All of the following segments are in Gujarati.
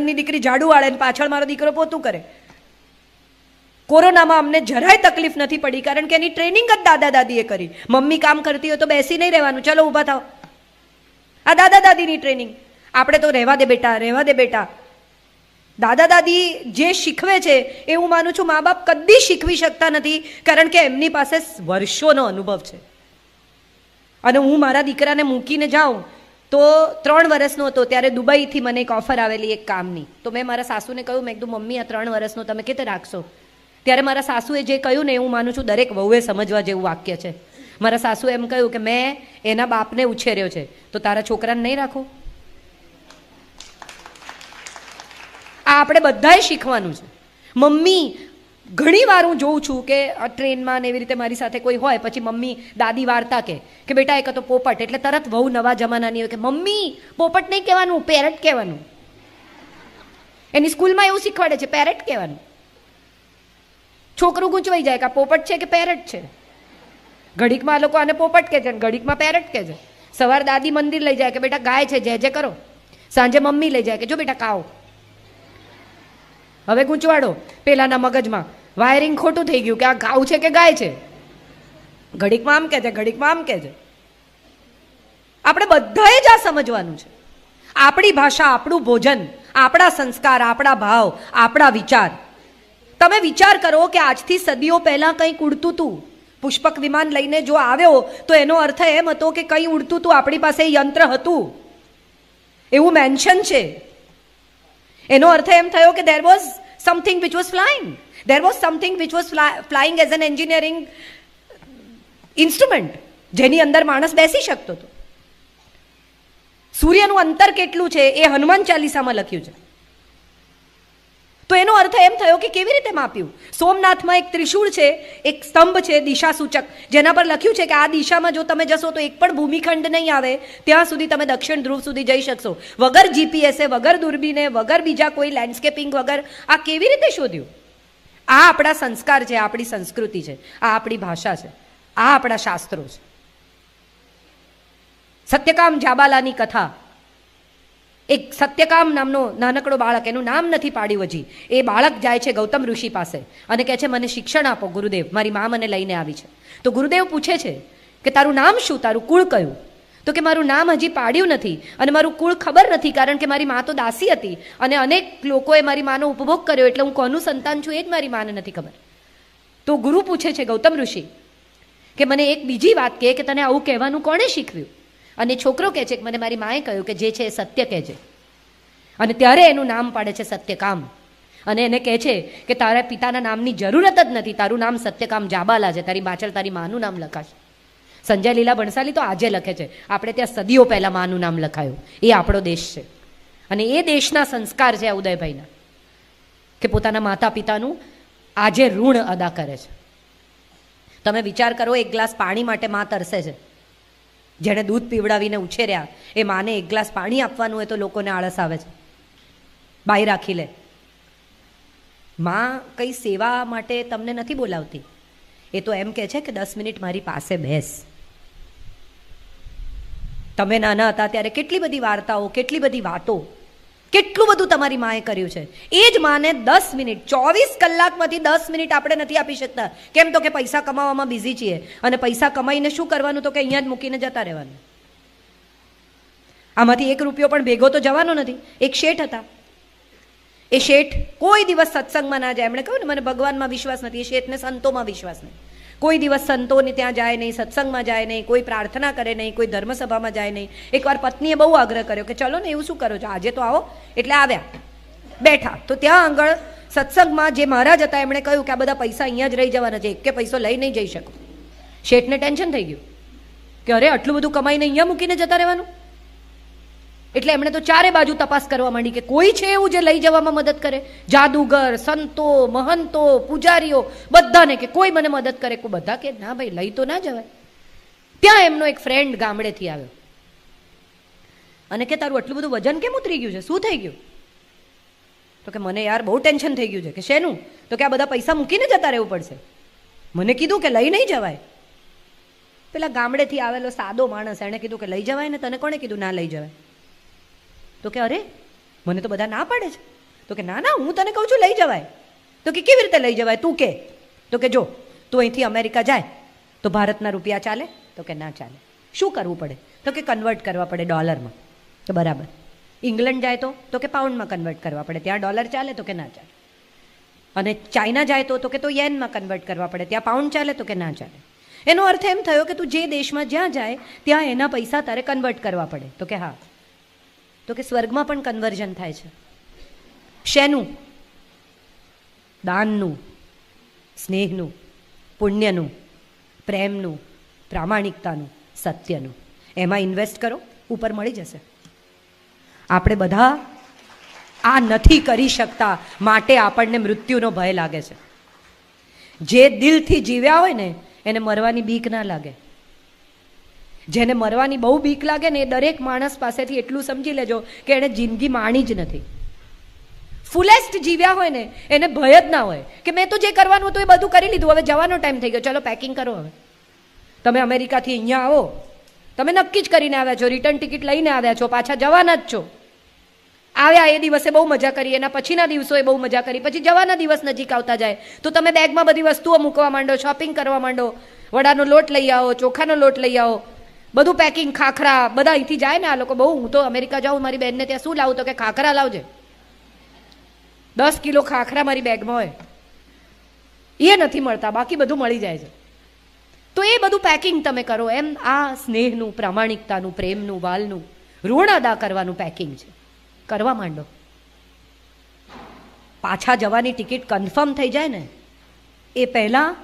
નણંદની દીકરી ઝાડુ વાળે ને પાછળ મારો દીકરો પોતું કરે. કોરોનામાં અમને જરાય તકલીફ નથી પડી, કારણ કે એની ટ્રેનિંગ જ દાદા દાદીએ કરી. મમ્મી કામ કરતી હોય તો બેસી નહીં રહેવાનું. ચલો, ઊભા થાવ આ દાદા દાદીની ટ્રેનિંગ આપણે તો રહેવા દે બેટા, રહેવા દે બેટા. દાદા દાદી જે શીખવે છે, એ હું માનું છું મા બાપ કદી શીખવી શકતા નથી, કારણ કે એમની પાસે વર્ષોનો અનુભવ છે. અને હું મારા દીકરાને મૂકીને જાઉં તો ત્રણ વર્ષનો હતો, ત્યારે દુબઈથી મને એક ઓફર આવેલી એક કામની. તો મેં મારા સાસુને કહ્યું, મેં કીધું, મમ્મી, આ ત્રણ વર્ષનો તમે કેતે રાખશો? ત્યારે મારા સાસુએ જે કહ્યું ને હું માનું છું, દરેક વહુએ સમજવા જેવું વાક્ય છે. મારા સાસુ એમ કહ્યું કે, મેં એના બાપને ઉછેર્યો છે, તો તારા છોકરાને નહીં રાખો? આ આપણે બધાએ શીખવાનું છે. મમ્મી ઘણી વાર હું જોઉં છું કે ટ્રેનમાં ને એવી રીતે મારી સાથે કોઈ હોય, પછી મમ્મી દાદી વાર્તા કે કે બેટા એક તો પોપટ, એટલે તરત બહુ નવા જમાનાની હોય કે, મમ્મી, પોપટ નહીં કહેવાનું, પેરેટ કહેવાનું. એની સ્કૂલમાં એવું શીખવાડે છે, પેરેટ કહેવાનું. છોકરું ગૂંચવાઈ જાય કે, આ પોપટ છે કે પેરેટ છે? ઘડીકમાં લોકો આને પોપટ કહે છે ઘડીકમાં પેરેટ કહે છે. સવાર દાદી મંદિર લઈ જાય કે, બેટા ગાય છે, જે જે કરો. સાંજે મમ્મી લઈ જાય કે, જો બેટા કાઓ હવે ગૂંચવાડો. પેલાના મગજમાં વાયરિંગ ખોટું થઈ ગયું કે આ ઘાવ છે કે ગાય છે? ઘડીકમાં આમ કહે છે ઘડીકમાં આમ કહે છે આપણે બધાએ જ આ સમજવાનું છે. આપણી ભાષા, આપણું ભોજન, આપણા સંસ્કાર, આપણા ભાવ, આપણા વિચાર. તમે વિચાર કરો કે આજથી સદીઓ પહેલાં કંઈક ઉડતું હતું પુષ્પક વિમાન લઈને જો આવ્યો, તો એનો અર્થ એમ હતો કે કંઈ ઉડતું હતું આપણી પાસે યંત્ર હતું. એવું મેન્શન છે. એનો અર્થ એમ થયો કે there was something which was flying there was something which fly, flying as an engineering instrument જેની અંદર માણસ બેસી શકતો હતો. સૂર્યનું અંતર કેટલું છે એ હનુમાન ચાલીસામાં લખ્યું છે. તો એનો અર્થ એમ થયો કે કેવી રીતે માપ્યું? સોમનાથમાં એક ત્રિશૂળ છે એક સ્તંભ છે દિશા સૂચક જેના પર લખ્યું છે કે આ દિશામાં જો તમે જશો તો એક પણ ભૂમિખંડ નહીં આવે ત્યાં સુધી તમે દક્ષિણ ધ્રુવ સુધી જઈ શકશો. વગર જીપીએસએ વગર દૂરબીને વગર બીજા કોઈ લેન્ડસ્કેપિંગ વગર આ કેવી રીતે શોધ્યું? આ આપણા સંસ્કાર છે આપણી સંસ્કૃતિ છે, આ આપણી ભાષા છે, આ આપણા શાસ્ત્રો છે. સત્યકામ જાબાલાની કથા. એક સત્યકામ નામનો નાનકડો બાળક, એનું નામ નથી પાડ્યું હજી. એ બાળક જાય છે ગૌતમ ઋષિ પાસે અને કહે છે, મને શિક્ષણ આપો, ગુરુદેવ, મારી મા મને લઈને આવી છે. તો ગુરુદેવ પૂછે છે કે, તારું નામ શું? તારું કુળ કયું? તો કે મારું નામ હજી પાડ્યું નથી અને મારું કુળ ખબર નથી કારણ કે મારી મા તો દાસી હતી અને અનેક લોકોએ મારી માનો ઉપભોગ કર્યો એટલે હું કોનું સંતાન છું એ જ મારી માને નથી ખબર. તો ગુરુ પૂછે છે ગૌતમ ઋષિ કે મને એક બીજી વાત કહે કે તને આવું કહેવાનું કોણે શીખવ્યું? અને છોકરો કહે છે કે મને મારી માએ કહ્યું કે જે છે એ સત્ય કહેજે. અને ત્યારે એનું નામ પાડે છે સત્યકામ. અને એને કહે છે કે તારા પિતાના નામની જરૂરત જ નથી. તારું નામ સત્યકામ જાબાલા છે. તારી પાછળ તારી માનું નામ લખાશે. સંજય લીલા ભણસાલી તો આજે લખે છે. આપણે ત્યાં સદીઓ પહેલાં માનું નામ લખાયું. એ આપણો દેશ છે. અને એ દેશના સંસ્કાર છે ઉદયભાઈના. કે પોતાના માતા પિતાનું આજે ઋણ અદા કરે છે. તમે વિચાર કરો, એક ગ્લાસ પાણી માટે મા તરસે છે. જેણે દૂધ પીવડાવીને ઉછેર્યા, એ માને એક ગ્લાસ પાણી આપવાનું હોય તો લોકોને આળસ આવે છે. બાઈ રાખી લે. માં કંઈ સેવા માટે તમને નથી બોલાવતી? એ તો એમ કહે છે કે દસ મિનિટ મારી પાસે બેસ. તમે નાના હતા ત્યારે કેટલી બધી વાર્તાઓ, કેટલી બધી વાતો, કેટલું બધું તમારી માએ કર્યું છે. એ જ માને દસ મિનિટ, ચોવીસ કલાકમાંથી દસ મિનિટ આપણે નથી આપી શકતા. કેમ તો કે પૈસા કમાવામાં બિઝી છીએ. અને પૈસા કમાઈને શું કરવાનું? તો કે અહીંયા જ મૂકીને જતા રહેવાનું. આમાંથી એક રૂપિયો પણ ભેગો તો જવાનો નથી. એક શેઠ હતા. એ શેઠ કોઈ દિવસ સત્સંગમાં ના જાય. એમણે કહ્યું ને, મને ભગવાનમાં વિશ્વાસ નથી. એ શેઠને સંતોમાં વિશ્વાસ નહીં કોઈ દિવસ સંતોને ત્યાં જાય નહીં, સત્સંગમાં જાય નહીં, કોઈ પ્રાર્થના કરે નહીં, કોઈ ધર્મસભામાં જાય નહીં. એકવાર પત્નીએ બહુ આગ્રહ કર્યો કે ચલો ને એવું શું કરો છો? આજે તો આવો. એટલે આવ્યા. બેઠા. તો ત્યાં આગળ સત્સંગમાં જે મહારાજ હતા, એમણે કહ્યું કે આ બધા પૈસા અહીંયા જ રહી જવાના છે. એક કે પૈસો લઈ નહીં જઈ શકું. શેઠને ટેન્શન થઈ ગયું. કે અરે, આટલું બધું કમાઈને અહીંયા મૂકીને જતા રહેવાનું? એટલે એમણે તો ચારે બાજુ તપાસ કરવા માંડી કે કોઈ છે એવું જે લઈ જવામાં મદદ કરે? જાદુગર, સંતો, મહંતો, પૂજારીઓ, બધાને કે કોઈ મને મદદ કરે? કોઈ બધા કે, ના ભાઈ, લઈ તો ના જવાય. ત્યાં એમનો એક ફ્રેન્ડ ગામડેથી આવ્યો. અને કે, તારું આટલું બધું વજન કેમ ઉતરી ગયું છે? શું થઈ ગયું? તો કે, મને યાર બહુ ટેન્શન થઈ ગયું છે. કે, શેનું? તો કે, આ બધા પૈસા મૂકીને જતા રહેવું પડશે. મને કીધું કે, લઈ નહીં જવાય. પેલા ગામડેથી આવેલો સાદો માણસ એણે કીધું કે, લઈ જવાય ને તને કોણે કીધું? ના લઈ જવાય. તો કે અરે મને તો બધા ના પાડે છે તો કે ના ના હું તને કહું છું લઈ જવાય તો કે કેવી રીતે લઈ જવાય તું કે તો કે જો તું અહીંથી અમેરિકા જાય તો ભારતના રૂપિયા ચાલે તો કે ના ચાલે શું કરવું પડે તો કે કન્વર્ટ કરવા પડે ડોલરમાં તો બરાબર ઇંગ્લેન્ડ જાય તો તો કે પાઉન્ડમાં કન્વર્ટ કરવા પડે ત્યાં ડોલર ચાલે તો કે ના ચાલે અને ચાઇના જાય તો તો કે તો યેનમાં કન્વર્ટ કરવા પડે ત્યાં પાઉન્ડ ચાલે તો કે ના ચાલે એનો અર્થ એમ થયો કે તું જે દેશમાં જ્યાં જાય ત્યાં એના પૈસા તારે કન્વર્ટ કરવા પડે તો કે હા તો કે સ્વર્ગમાં પણ કન્વર્ઝન થાય છે. શેનું? દાનનું, સ્નેહનું, પુણ્યનું, પ્રેમનું, પ્રામાણિકતાનું, સત્યનું. એમાં ઇન્વેસ્ટ કરો, ઉપર મળી જશે. આપણે બધા આ નથી કરી શકતા, માટે આપણને મૃત્યુનો ભય લાગે છે. જે દિલથી જીવ્યા હોય ને, એને મરવાની બીક ના લાગે. જેને મરવાની બહુ બીક લાગે ને એ દરેક માણસ પાસેથી એટલું સમજી લેજો કે એણે જિંદગી માણી જ નથી. ફુલેસ્ટ જીવ્યા હોય ને, એને ભય જ ના હોય કે મેં તો જે કરવાનું હતું એ બધું કરી લીધું, હવે જવાનો ટાઈમ થઈ ગયો. ચલો પેકિંગ કરો હવે. તમે અમેરિકાથી અહીંયા આવો. તમે નક્કી જ કરીને આવ્યા છો રિટર્ન ટિકિટ લઈને આવ્યા છો, પાછા જવાના જ છો. આવ્યા એ દિવસે બહુ મજા કરી, એના પછીના દિવસોએ બહુ મજા કરી. પછી જવાના દિવસ નજીક આવતા જાય. તો તમે બેગમાં બધી વસ્તુઓ મૂકવા માંડો શોપિંગ કરવા માંડો. વડાનો લોટ લઈ આવો, ચોખાનો લોટ લઈ આવો. બધું પેકિંગ ખાખરા, બધા અહીંથી જાય ને આ લોકો. બહુ, હું તો અમેરિકા જાઉં, મારી બેનને ત્યાં શું લાવું તો કે ખાખરા લાવજે. દસ કિલો ખાખરા મારી બેગમાં હોય. એ નથી મળતા, બાકી બધું મળી જાય છે. તો એ બધું પેકિંગ તમે કરો, એમ આ સ્નેહનું, પ્રામાણિકતાનું, પ્રેમનું, વાલનું, ઋણ અદા કરવાનું પેકિંગ છે. કરવા માંડો. પાછા જવાની ટિકિટ કન્ફર્મ થઈ જાય ને, એ પહેલાં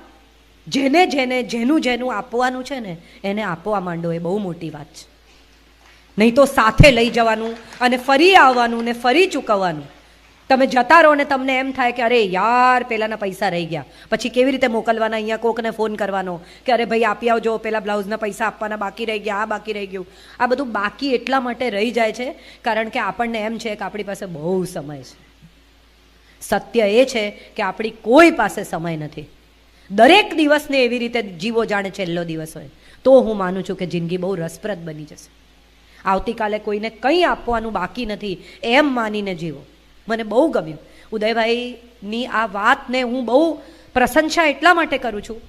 જેને જેને જેનું જેનું આપવાનું છે ને, એને આપવા માંડો એ બહુ મોટી વાત છે. નહીં તો સાથે લઈ જવાનું અને ફરી આવવાનું ને ફરી ચૂકવવાનું. તમે જતા રહો ને તમને એમ થાય કે અરે યાર, પેલાના પૈસા રહી ગયા. પછી કેવી રીતે મોકલવાના? અહીંયા કોકને ફોન કરવાનો કે અરે ભાઈ, આપી આવજો, પેલા બ્લાઉઝના પૈસા આપવાના, બાકી રહી ગયા, આ બાકી રહી ગયું. આ બધું બાકી એટલા માટે રહી જાય છે, કારણ કે આપણને એમ છે કે આપણી પાસે બહુ સમય છે. સત્ય એ છે કે આપણી કોઈ પાસે સમય નથી. દરેક દિવસને એવી રીતે જીવો જાણે છેલ્લો દિવસ હોય, તો હું માનું છું કે જિંદગી બહુ રસપ્રદ બની જશે. આવતીકાલે કોઈને કંઈ આપવાનું બાકી નથી, એમ માનીને જીવો. મને બહુ ગમ્યું. ઉદયભાઈની આ વાતને હું બહુ પ્રશંસા એટલા માટે કરું છું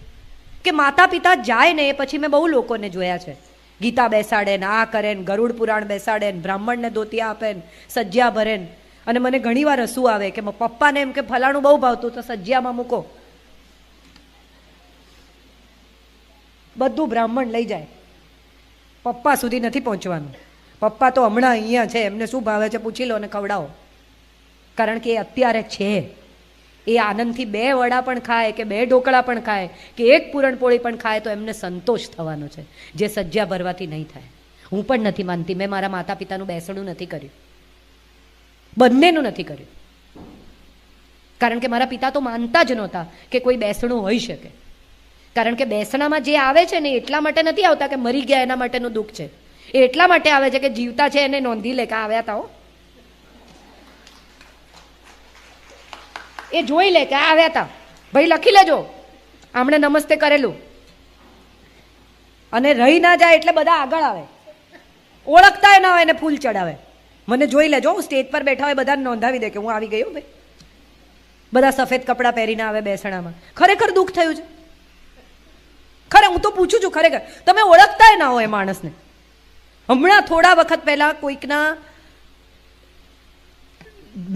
કે માતા પિતા જાય ને એ પછી મેં બહુ લોકોને જોયા છે. ગીતા બેસાડે ને આ કરે ને ગરુડ પુરાણ બેસાડે ને બ્રાહ્મણને ધોતિયા આપે ને સજ્જા ભરે ને. અને મને ઘણીવાર હસવું આવે કે પપ્પાને એમ કે ફલાણું બહુ ભાવતું, તો સજ્જામાં મૂકો. બધું બ્રાહ્મણ લઈ જાય. પપ્પા સુધી નથી પહોંચવાનું. પપ્પા તો હમણાં અહીંયા છે, એમને શું ભાવે છે પૂછી લો અને ખવડાવો. કારણ કે એ અત્યારે છે. એ આનંદથી બે વડા પણ ખાય કે બે ઢોકળા પણ ખાય કે એક પૂરણપોળી પણ ખાય તો એમને સંતોષ થવાનો છે. જે સજ્જા ભરવાથી નહીં થાય. હું પણ નથી માનતી. મેં મારા માતા પિતાનું બેસણું નથી કર્યું. બંનેનું નથી કર્યું. કારણ કે મારા પિતા તો માનતા જ નહોતા કે કોઈ બેસણું હોઈ શકે. કારણ કે બેસણામાં જે આવે છે ને એટલા માટે નથી આવતા કે મરી ગયા એના માટેનું દુઃખ છે. એ એટલા માટે આવે છે કે જીવતા છે એને નોંધી લે કે આવ્યા તા હો. એ જોઈ લે કે આવ્યા તા. ભાઈ, લખી લેજો. આમણે નમસ્તે કરેલું. અને રહી ના જાય એટલે બધા આગળ આવે. ઓળખતા ના હોય એને ફૂલ ચડાવે. મને જોઈ લેજો, હું સ્ટેજ પર બેઠા હોય બધાને નોંધાવી દે કે હું આવી ગયો ભાઈ. બધા સફેદ કપડાં પહેરીને આવે બેસણામાં. ખરેખર દુઃખ થયું છે. ખરે હું તો પૂછું છું ખરેખર, તમે ઓળખતા ના હોય માણસને. હમણાં થોડા વખત પહેલા કોઈકના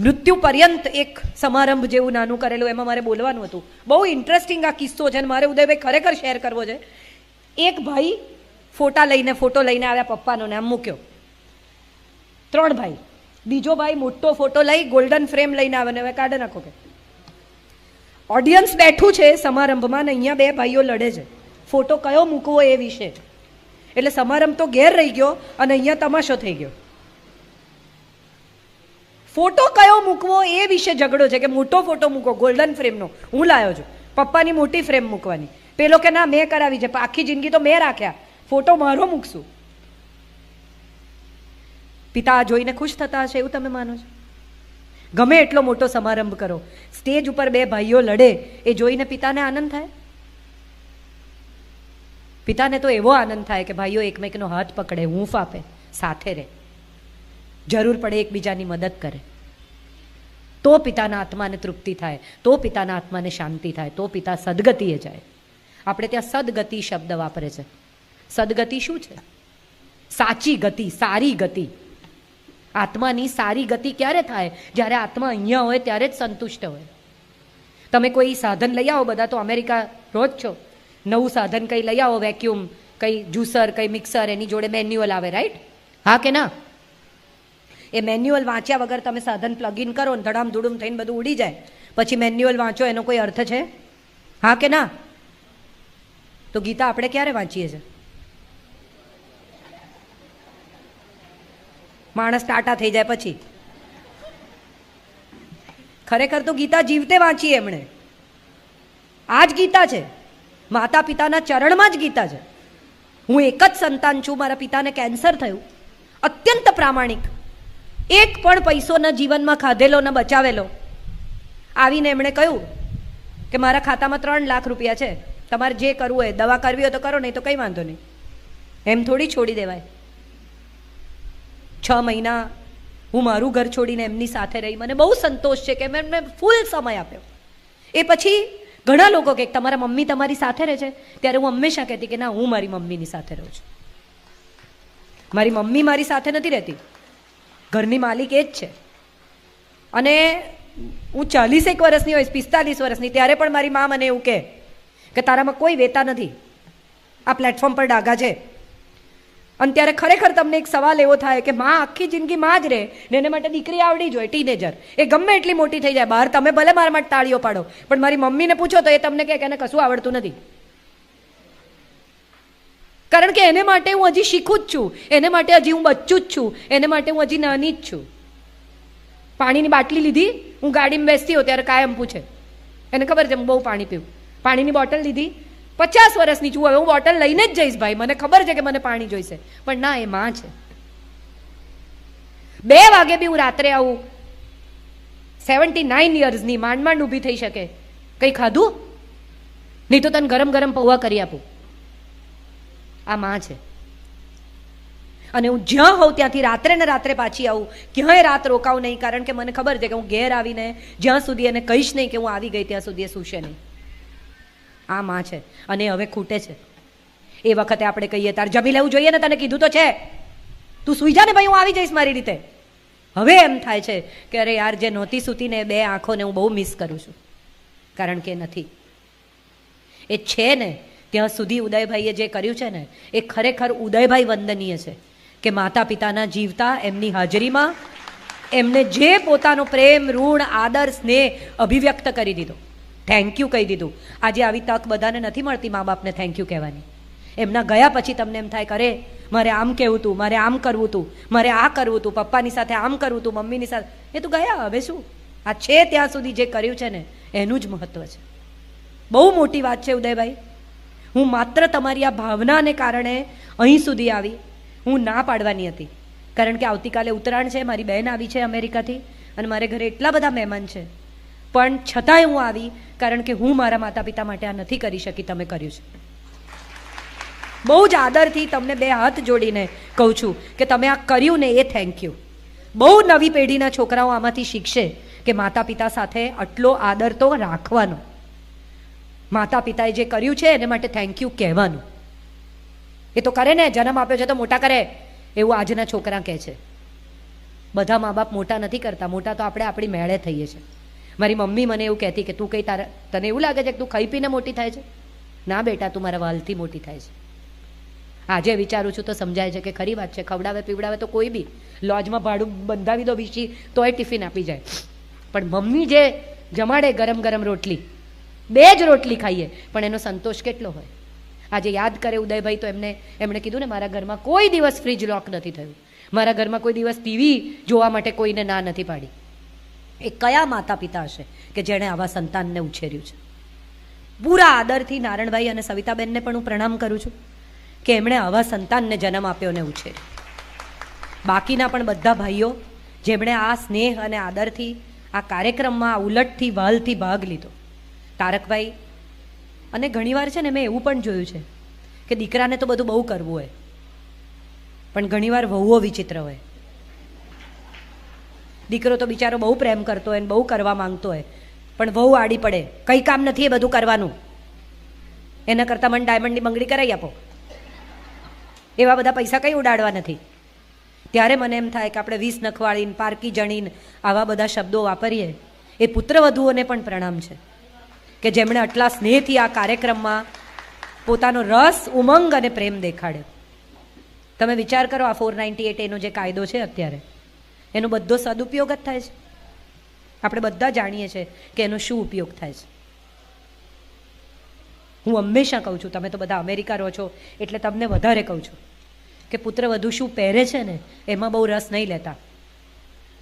મૃત્યુ પર્યંત એક સમારંભ જેવું નાનું કરેલું, એમાં મારે બોલવાનું હતું. બહુ ઇન્ટરેસ્ટિંગ આ કિસ્સો છે અને મારે ઉદયભાઈ ખરેખર શેર કરવો છે. એક ભાઈ ફોટા લઈને, ફોટો લઈને આવ્યા પપ્પાનો નામ મૂક્યો. ત્રણ ભાઈ. બીજો ભાઈ મોટો ફોટો લઈ ગોલ્ડન ફ્રેમ લઈને આવે ને, હવે કાઢે નાખો કે. ઓડિયન્સ બેઠું છે સમારંભમાં ને અહીંયા બે ભાઈઓ લડે છે. ફોટો કયો મૂકવો એ વિશે. એટલે સમારંભ તો ઘેર રહી ગયો અને અહીંયા તમાશો થઈ ગયો. ફોટો કયો મૂકવો એ વિશે ઝઘડો છે કે મોટો ફોટો મૂકો ગોલ્ડન ફ્રેમનો હું લાવ્યો છું. પપ્પાની મોટી ફ્રેમ મૂકવાની. પેલો કે ના, મેં કરાવી છે આખી જિંદગી તો મેં રાખ્યા. ફોટો મારો મૂકશું. પિતા જોઈને ખુશ થતા હશે એવું તમે માનો છો? ગમે એટલો મોટો સમારંભ કરો. સ્ટેજ ઉપર બે ભાઈઓ લડે, એ જોઈને પિતાને આનંદ થાય? પિતાને તો એવો આનંદ થાય કે ભાઈઓ, એકમેકનો હાથ પકડે, હૂંફ આપે, સાથે રહે. જરૂર પડે એકબીજાની મદદ કરે. તો પિતાના આત્માને તૃપ્તિ થાય, તો પિતાના આત્માને શાંતિ થાય, તો પિતા સદગતિએ જાય. આપણે ત્યાં સદગતિ શબ્દ વાપરે છે. સદગતિ શું છે? સાચી ગતિ, સારી ગતિ. આત્માની સારી ગતિ ક્યારે થાય? જ્યારે આત્મા અહીંયા હોય, ત્યારે જ સંતુષ્ટ હોય. તમે કોઈ સાધન લઈ આવો બધા, તો અમેરિકા રોજ છો. નવું સાધન કંઈ લઈ આવો વેક્યુમ કંઈ જ્યુસર કંઈ મિક્સર એની જોડે મેન્યુઅલ આવે રાઈટ હા કે ના? એ મેન્યુઅલ વાંચ્યા વગર તમે સાધન પ્લગ ઇન કરો ને ધડામ ધૂડુમ થઈને બધું ઉડી જાય. પછી મેન્યુઅલ વાંચો, એનો કોઈ અર્થ છે? હા કે ના? તો ગીતા આપણે ક્યારે વાંચીએ છીએ માણસ ટાટા થઈ જાય પછી. ખરેખર તો ગીતા જીવતે વાંચીએ એમણે. આ જ ગીતા છે. માતા પિતાના ચરણમાં જ ગીતા છે. હું એક જ સંતાન છું, મારા પિતાને કેન્સર થયું. અત્યંત પ્રામાણિક. એક પણ પૈસો ન જીવનમાં ખાધેલો, ન બચાવેલો. આવીને એમણે કહ્યું કે મારા ખાતામાં ત્રણ લાખ રૂપિયા છે. તમારે જે કરવું હોય, દવા કરવી હોય તો કરો, નહીં તો કંઈ વાંધો નહીં. એમ થોડી છોડી દેવાય. છ મહિના હું મારું ઘર છોડીને એમની સાથે રહી. મને બહુ સંતોષ છે કે મેં એમને ફૂલ સમય આપ્યો. એ પછી ઘણા લોકો કે તમારા મમ્મી તમારી સાથે રહે છે, ત્યારે હું હંમેશા કહેતી કે ના, હું મારી મમ્મીની સાથે રહું છું. મારી મમ્મી મારી સાથે નથી રહેતી. ઘરની માલિક એ જ છે. અને હું ચાલીસેક વર્ષની હોઈશ, પિસ્તાલીસ વર્ષની, ત્યારે પણ મારી મા મને એવું કહે કે તારામાં કોઈ વેતા નથી. આ પ્લેટફોર્મ પર ડાઘા છે. અને ત્યારે ખરેખર તમને એક સવાલ એવો થાય કે માં આખી જિંદગી માં જ રહે ને એને માટે દીકરી આવડી જ હોય ટીનેજર એ ગમે એટલી મોટી થઈ જાય. બહાર તમે ભલે મારા માટે તાળીઓ પાડો, પણ મારી મમ્મીને પૂછો તો એ તમને કહે કે એને કશું આવડતું નથી. કારણ કે એને માટે હું હજી શીખું જ છું. એને માટે હજી હું બચ્ચું જ છું. એને માટે હું હજી નાની જ છું. પાણીની બાટલી લીધી, હું ગાડીમાં બેસતી હોઉં ત્યારે કાયમ પૂછે. એને ખબર છે, હું બહુ પાણી પીવું. પાણીની બોટલ લીધી પચાસ વર્ષની છું હવે હું બોટલ લઈને જ જઈશ ભાઈ. મને ખબર છે કે મને પાણી જોઈશે. પણ ના, એ માં છે. બે વાગે બી હું રાત્રે આવું. સેવન્ટી નાઇન યર્સની માંડ માંડ ઊભી થઈ શકે. કંઈ ખાધું? નહીં તો તને ગરમ ગરમ પૌવા કરી આપું. આ માં છે. અને હું જ્યાં હોઉં ત્યાંથી રાત્રે ને રાત્રે પાછી આવું. ક્યાંય રાત રોકાવું નહીં, કારણ કે મને ખબર છે કે હું ઘેર આવીને જ્યાં સુધી એને કહીશ નહીં કે હું આવી ગઈ, ત્યાં સુધી એ સૂશે નહીં. આ માં છે અને હવે ખૂટે છે. એ વખતે આપણે કહીએ, તાર જમી લેવું જોઈએ ને તને કીધું તો છે. તું સુઈ જા ને ભાઈ, હું આવી જઈશ મારી રીતે. હવે એમ થાય છે કે અરે યાર, જે નહોતી સૂતીને બે આંખોને હું બહુ મિસ કરું છું. કારણ કે નથી. એ છે ને, ત્યાં સુધી ઉદયભાઈએ જે કર્યું છે ને, એ ખરેખર ઉદયભાઈ વંદનીય છે કે માતા પિતાના જીવતા એમની હાજરીમાં એમને જે પોતાનો પ્રેમ, ઋણ, આદર, સ્નેહ અભિવ્યક્ત કરી દીધો. થેન્ક યુ કહી દીધું. આજે આવી તક બધાને નથી મળતી મા બાપને થેન્ક યુ કહેવાની. એમના ગયા પછી તમને એમ થાય કરે મારે આમ કહેવું હતું મારે આમ કરવું હતું મારે આ કરવું હતું પપ્પાની સાથે આમ કરવું હતું મમ્મીની સાથે. એ તો ગયા, હવે શું? આ છે ત્યાં સુધી જે કર્યું છે ને, એનું જ મહત્વ છે. બહુ મોટી વાત છે ઉદયભાઈ. હું માત્ર તમારી આ ભાવનાને કારણે અહીં સુધી આવી. હું ના પાડવાની હતી. કારણ કે આવતીકાલે ઉત્તરાયણ છે, મારી બહેન આવી છે અમેરિકાથી, અને મારે ઘરે એટલા બધા મહેમાન છે. પણ છતાંય હું આવી કારણ કે હું મારા માતા પિતા માટે આ નથી કરી શકી, તમે કર્યું છે. બહુ જ આદરથી તમને બે હાથ જોડીને કહું છું કે તમે આ કર્યું ને એ થેન્ક યુ બહુ નવી પેઢીના છોકરાઓ આમાંથી શીખશે કે માતા પિતા સાથે આટલો આદર તો રાખવાનો. માતા પિતાએ જે કર્યું છે એને માટે થેન્ક યુ કહેવાનું. એ તો કરે ને, જન્મ આપ્યો છે તો મોટા કરે, એવું આજના છોકરા કહે છે. બધા મા બાપ મોટા નથી કરતા, મોટા તો આપણે આપણી મેળે થઈએ છીએ. મારી મમ્મી મને એવું કહેતી કે તું કંઈ તારા તને એવું લાગે છે કે તું ખાઈ પીને મોટી થાય છે? ના બેટા, તું મારા વાલથી મોટી થાય છે. આજે વિચારું છું તો સમજાય છે કે ખરી વાત છે, ખવડાવે, પીવડાવે તો કોઈ બી. લોજમાં ભાડું બંધાવી દો બીજી, તોય ટિફિન આપી જાય. પણ મમ્મી જે જમાડે ગરમ ગરમ રોટલી, બે જ રોટલી ખાઈએ, પણ એનો સંતોષ કેટલો હોય? આજે યાદ કરે ઉદયભાઈ તો એમને એમણે કીધું ને, મારા ઘરમાં કોઈ દિવસ ફ્રીજ લોક નથી થયું. મારા ઘરમાં કોઈ દિવસ ટીવી જોવા માટે કોઈને ના નથી પાડી. એ કયા માતા પિતા હશે કે જેણે આવા સંતાનને ઉછેર્યું છે? પૂરા આદરથી નારણભાઈ અને સવિતાબેનને પણ હું પ્રણામ કરું છું કે એમણે આવા સંતાનને જન્મ આપ્યો ને ઉછેર્યો. બાકીના પણ બધા ભાઈઓ, જેમણે આ સ્નેહ અને આદરથી, આ કાર્યક્રમમાં ઉલટથી, વાલથી ભાગ લીધો. તારકભાઈ, અને ઘણીવાર છે ને મેં એવું પણ જોયું છે કે દીકરાને તો બધું બહુ કરવું હોય, પણ ઘણીવાર વહુઓ વિચિત્ર હોય. દીકરો તો બિચારો બહુ પ્રેમ કરતો હોય બહુ કરવા માંગતો હોય. પણ બહુ આડી પડે. કંઈ કામ નથી એ બધું કરવાનું. એના કરતાં મને ડાયમંડની બંગડી કરાવી આપો. એવા બધા પૈસા કંઈ ઉડાડવા નથી. ત્યારે મને એમ થાય કે આપણે વીસ નખવાળીને, પારકી જણીને આવા બધા શબ્દો વાપરીએ. એ પુત્રવધુઓને પણ પ્રણામ છે. કે જેમણે આટલા સ્નેહથી આ કાર્યક્રમમાં પોતાનો રસ, ઉમંગ અને પ્રેમ દેખાડ્યો. તમે વિચાર કરો આ ફોર નાઇન્ટી એટ એનો જે કાયદો છે અત્યારે. એનો બધો સદુપયોગ જ થાય છે. આપણે બધા જાણીએ છીએ કે એનો શું ઉપયોગ થાય છે. હું હંમેશા કહું છું, તમે તો બધા અમેરિકા રહો છો, એટલે તમને વધારે કહું છું કે પુત્ર વધુ શું પહેરે છે ને, એમાં બહુ રસ નહીં લેતા.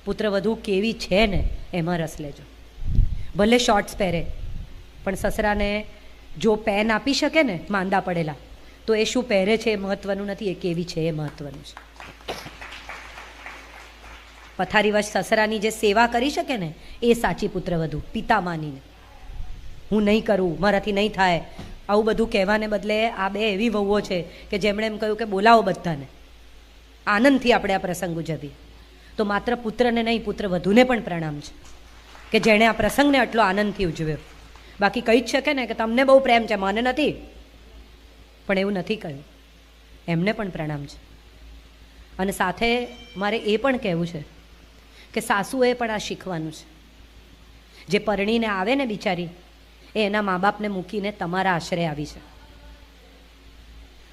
પુત્ર વધુ કેવી છે ને, એમાં રસ લેજો. ભલે શોર્ટ્સ પહેરે, પણ સસરાને જો પેન આપી શકે ને, માંદા પડેલા, તો એ શું પહેરે છે એ મહત્વનું નથી, એ કેવી છે એ મહત્વનું છે. પથારીવશ સસરાની જે સેવા કરી શકે ને, એ સાચી પુત્રવધુ પિતા માનીને હું નહીં કરું, મારાથી નહીં થાય. આવું બધું કહેવાને બદલે આ બે એવી વહુઓ છે કે જેમણે એમ કહ્યું કે બોલાવો બધાને. આનંદથી આપણે આ પ્રસંગ ઉજવીએ. તો માત્ર પુત્રને નહીં, પુત્ર વધુને પણ પ્રણામ છે. કે જેણે આ પ્રસંગને આટલો આનંદથી ઉજવ્યો. બાકી કહી જ શકે ને કે તમને બહુ પ્રેમ છે, મને નથી. પણ એવું નથી કહ્યું. એમને પણ પ્રણામ છે. અને સાથે મારે એ પણ કહેવું છે કે સાસુએ પણ આ શીખવાનું છે. જે પરણીને આવે ને બિચારી, એ એના મા બાપને મૂકીને તમારા આશરે આવી છે.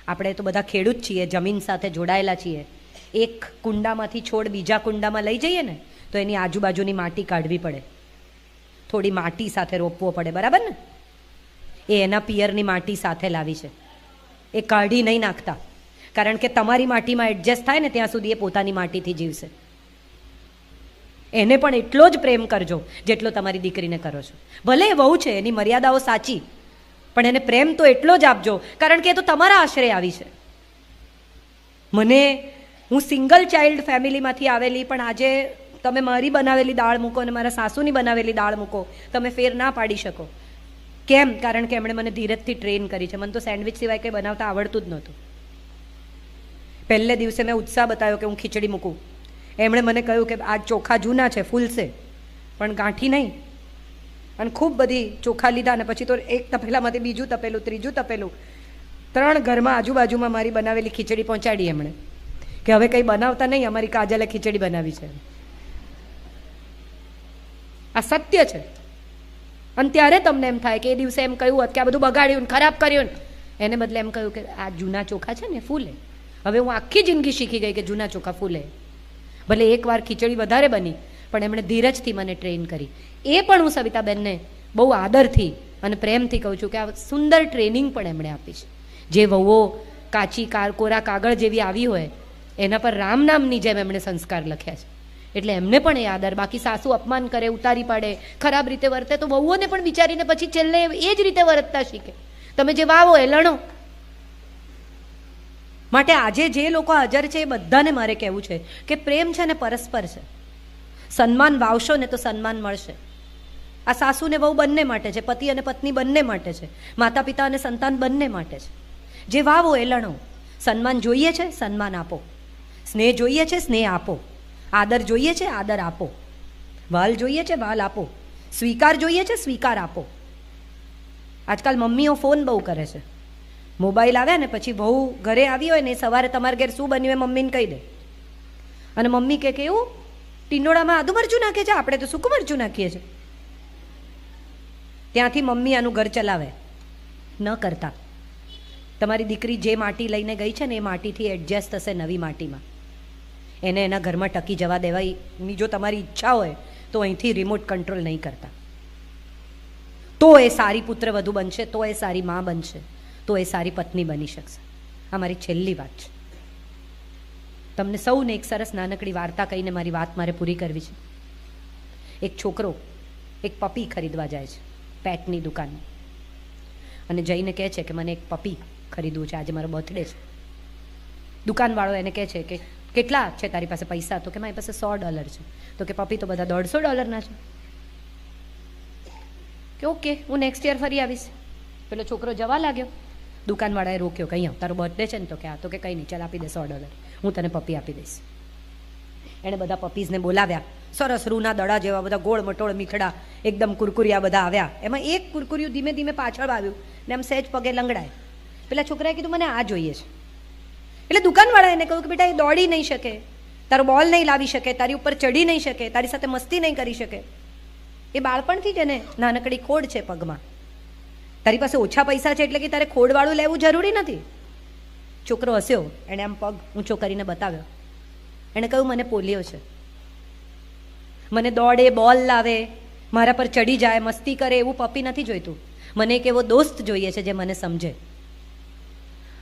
આપણે તો બધા ખેડૂત છીએ, જમીન સાથે જોડાયેલા છીએ. એક કુંડામાંથી છોડ બીજા કુંડામાં લઈ જઈએ ને, તો એની આજુબાજુની માટી કાઢવી પડે. થોડી માટી સાથે રોપવો પડે, બરાબર ને? એ એના પિયરની માટી સાથે લાવી છે. એ કાઢી નહીં નાખતા. કારણ કે તમારી માટીમાં એડજસ્ટ થાય ને, ત્યાં સુધી એ પોતાની માટીથી જીવશે. એને પણ એટલો જ પ્રેમ કરજો જેટલો તમારી દીકરીને કરો છો. ભલે બહુ છે, એની મર્યાદાઓ સાચી, પણ એને પ્રેમ તો એટલો જ આપજો, કારણ કે એ તો તમારા આશરે આવી છે. મને, હું સિંગલ ચાઇલ્ડ ફેમિલીમાંથી આવેલી, પણ આજે તમે મારી બનાવેલી દાળ મૂકો અને મારા સાસુની બનાવેલી દાળ મૂકો, તમે ફેર ના પાડી શકો. કેમ? કારણ કે એમણે મને ધીરજથી ટ્રેન કરી છે. મને તો સેન્ડવિચ સિવાય કંઈ બનાવતા આવડતું જ નહોતું. પહેલે દિવસે મેં ઉત્સાહ બતાવ્યો કે હું ખીચડી મૂકું. એમણે મને કહ્યું કે આ ચોખા જૂના છે ફૂલશે પણ ગાંઠી નહીં. અને ખૂબ બધી ચોખા લીધા અને પછી તો એક તપેલામાંથી બીજું તપેલું, ત્રીજું તપેલું. ત્રણ ઘરમાં આજુબાજુમાં મારી બનાવેલી ખીચડી પહોંચાડી એમણે. કે હવે કંઈ બનાવતા નહીં, અમારી કાજલે ખીચડી બનાવી છે. આ સત્ય છે. અને ત્યારે તમને એમ થાય કે એ દિવસે એમ કહ્યું હોત કે આ બધું બગાડ્યું ખરાબ કર્યું એને બદલે એમ કહ્યું કે આ જૂના ચોખા છે ને ફૂલે. હવે હું આખી જિંદગી શીખી ગઈ કે જૂના ચોખા ફૂલે. ભલે એકવાર ખીચડી વધારે બની, પણ એમણે ધીરજથી મને ટ્રેન કરી. એ પણ હું સવિતાબેનને બહુ આદરથી અને પ્રેમથી કહું છું કે આ સુંદર ટ્રેનિંગ પણ એમણે આપી છે. જે વહુઓ કાચી કાર, કોરા કાગળ જેવી આવી હોય, એના પર રામ નામની જેમ એમણે સંસ્કાર લખ્યા છે. એટલે એમને પણ એ આદર. બાકી સાસુ અપમાન કરે, ઉતારી પાડે, ખરાબ રીતે વર્તે, તો વહુઓને પણ વિચારીને પછી છેલ્લે એ જ રીતે વર્તતા શીખે. તમે જે વાવો એ લણો. માટે આજે જે લોકો હાજર છે એ બધાને મારે કહેવું છે કે પ્રેમ છે ને પરસ્પર છે. સન્માન વાવશો ને તો સન્માન મળશે. આ સાસુને વહુ બંને માટે છે, પતિ અને પત્ની બંને માટે છે માતા પિતા અને સંતાન બંને માટે છે. જે વાવો એ લણો, સન્માન જોઈએ છે, સન્માન આપો. સ્નેહ જોઈએ છે, સ્નેહ આપો. આદર જોઈએ છે, આદર આપો. વાલ જોઈએ છે, વાલ આપો. સ્વીકાર જોઈએ છે, સ્વીકાર આપો. આજકાલ મમ્મીઓ ફોન બહુ કરે છે. મોબાઈલ આવે ને પછી બહુ ઘરે આવી હોય ને સવારે તમારા ઘેર શું બન્યું એ મમ્મીને કહી દે. અને મમ્મી કે એવું, ટીંડોળામાં આદુ મરચું નાખે છે? આપણે તો સૂકું મરચું નાખીએ છીએ. ત્યાંથી મમ્મી આનું ઘર ચલાવે. ન કરતા. તમારી દીકરી જે માટી લઈને ગઈ છે ને એ માટીથી એડજસ્ટ થશે નવી માટીમાં. એને એના ઘરમાં ટકી જવા દેવાની જો તમારી ઈચ્છા હોય તો અહીંથી રિમોટ કંટ્રોલ નહીં કરતા. તો એ સારી પુત્ર વધુ બનશે, તો એ સારી મા બનશે. તો એ સારી પત્ની બની શકશે. આ મારી છેલ્લી વાત છે. તમને સૌને એક સરસ નાનકડી વાર્તા કહીને મારી વાત મારે પૂરી કરવી છે. એક છોકરો, એક પપી ખરીદવા જાય છે, પેટની દુકાન. અને જઈને કહે છે કે મને એક પપી ખરીદવું છે, આજે મારો બર્થડે છે. દુકાનવાળો એને કહે છે કે કેટલા છે તારી પાસે પૈસા? તો કે મારી પાસે સો ડોલર છે. તો કે પપી તો બધા દોઢસો ડોલરના છે. કે ઓકે, હું નેક્સ્ટ યર ફરી આવીશ. પેલો છોકરો જવા લાગ્યો. દુકાનવાળાએ રોક્યો કે અહીંયા, તારો બર્થડે છે ને તો કે આ, તો કે કંઈ નહીં, ચાલ આપી દે ડોલર હું તને પપ્પી આપી દઈશ. એણે બધા પપીઝને બોલાવ્યા. સરસ રૂના દડા જેવા બધા ગોળ મટોળ મીઠડા, એકદમ કુરકુરિયા બધા આવ્યા. એમાં એક કુરકુરિયું ધીમે ધીમે પાછળ આવ્યું ને આમ સહેજ પગે લંગડાય. પેલા છોકરાએ કીધું, મને આ જોઈએ છે. એટલે દુકાનવાળા એને કહ્યું કે, બેટા, એ દોડી નહીં શકે. તારો બોલ નહીં લાવી શકે, તારી ઉપર ચડી નહીં શકે, તારી સાથે મસ્તી નહીં કરી શકે. એ બાળપણથી જ એને નાનકડી ખોડ છે પગમાં. તારી પાસે ઓછા પૈસા છે એટલે કે તારે ખોડવાળું લેવું જરૂરી નથી. છોકરો હસ્યો, એણે આમ પગ ઊંચો કરીને બતાવ્યો. એણે કહ્યું, મને પોલિયો છે. મને દોડે, બોલ લાવે, મારા પર ચડી જાય, મસ્તી કરે એવું પપ્પી નથી જોઈતું. મને એક એવો દોસ્ત જોઈએ છે જે મને સમજે.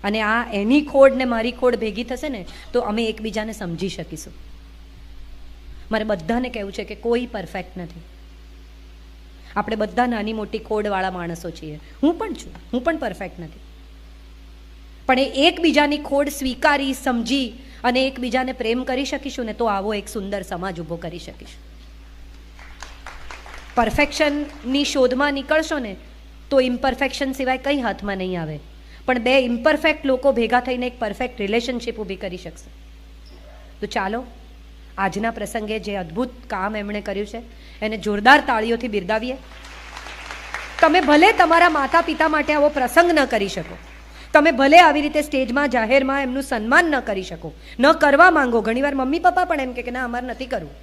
અને આ એની ખોડ ને મારી ખોડ ભેગી થશે ને, તો અમે એકબીજાને સમજી શકીશું. મારે બધાને કહેવું છે કે કોઈ પરફેક્ટ નથી. આપણે બધા નાની મોટી ખોડવાળા માણસો છીએ. હું પણ છું. હું પણ પરફેક્ટ નથી. પણ એ એકબીજાની ખોડ સ્વીકારી, સમજી અને એકબીજાને પ્રેમ કરી શકીશું ને તો આવો એક સુંદર સમાજ ઊભો કરી શકીશું. પરફેક્શનની શોધમાં નીકળશો ને તો ઇમ્પરફેક્શન સિવાય કંઈ હાથમાં નહીં આવે. પણ બે ઇમ્પરફેક્ટ લોકો ભેગા થઈને એક પરફેક્ટ રિલેશનશિપ ઊભી કરી શકશે. તો ચાલો આજના પ્રસંગે જે અદ્ભુત કામ એમણે કર્યું છે, એને જોરદાર તાળીઓથી બિરદાવીએ. તમે ભલે તમારા માતા પિતા માટે આવો પ્રસંગ ન કરી શકો, તમે ભલે આવી રીતે સ્ટેજમાં, જાહેરમાં એમનું સન્માન ન કરી શકો, ન કરવા માંગો, ઘણીવાર મમ્મી પપ્પા પણ એમ કે ના, અમારે નથી કરવું.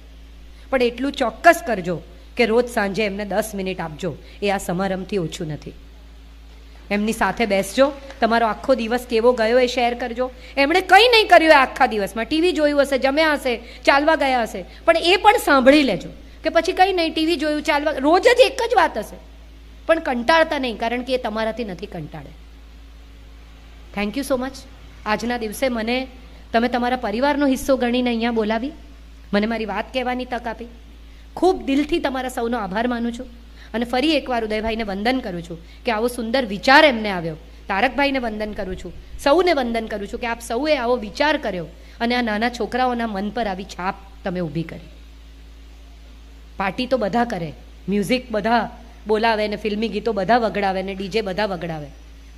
પણ એટલું ચોક્કસ કરજો કે રોજ સાંજે એમને દસ મિનિટ આપજો, એ આ સમારંભથી ઓછું નથી. એમની સાથે બેસજો. તમારો આખો દિવસ કેવો ગયો એ શેર કરજો. એમણે કંઈ નહીં કર્યું એ આખા દિવસમાં. ટીવી જોયું હશે, જમ્યા હશે, ચાલવા ગયા હશે. પણ એ પણ સાંભળી લેજો કે પછી કંઈ નહીં ટીવી જોયું, ચાલવા, રોજ જ એક જ વાત હશે. પણ કંટાળતા નહીં, કારણ કે એ તમારાથી નથી કંટાળે. થેન્ક યુ સો મચ આજના દિવસે મને, તમે તમારા પરિવારનો હિસ્સો ગણીને અહીંયા બોલાવી. મને મારી વાત કહેવાની તક આપી. ખૂબ દિલથી તમારા સૌનો આભાર માનું છું. અને ફરી એકવાર ઉદયભાઈને વંદન કરું છું કે આવો સુંદર વિચાર એમને આવ્યો. તારકભાઈને વંદન કરું છું. સૌને વંદન કરું છું કે આપ સૌએ આવો વિચાર કર્યો અને આ નાના છોકરાઓના મન પર આવી છાપ તમે ઊભી કરી. પાર્ટી તો બધા કરે. મ્યુઝિક બધા બોલાવે ને ફિલ્મી ગીતો બધા વગડાવે ને ડીજે બધા વગડાવે.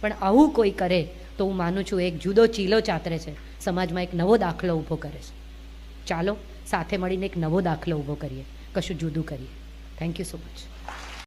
પણ આવું કોઈ કરે તો હું માનું છું એક જુદો ચીલો ચાતરે છે. સમાજમાં એક નવો દાખલો ઊભો કરે છે. ચાલો, સાથે મળીને એક નવો દાખલો ઊભો કરીએ. કશું જુદું કરીએ. Thank you so much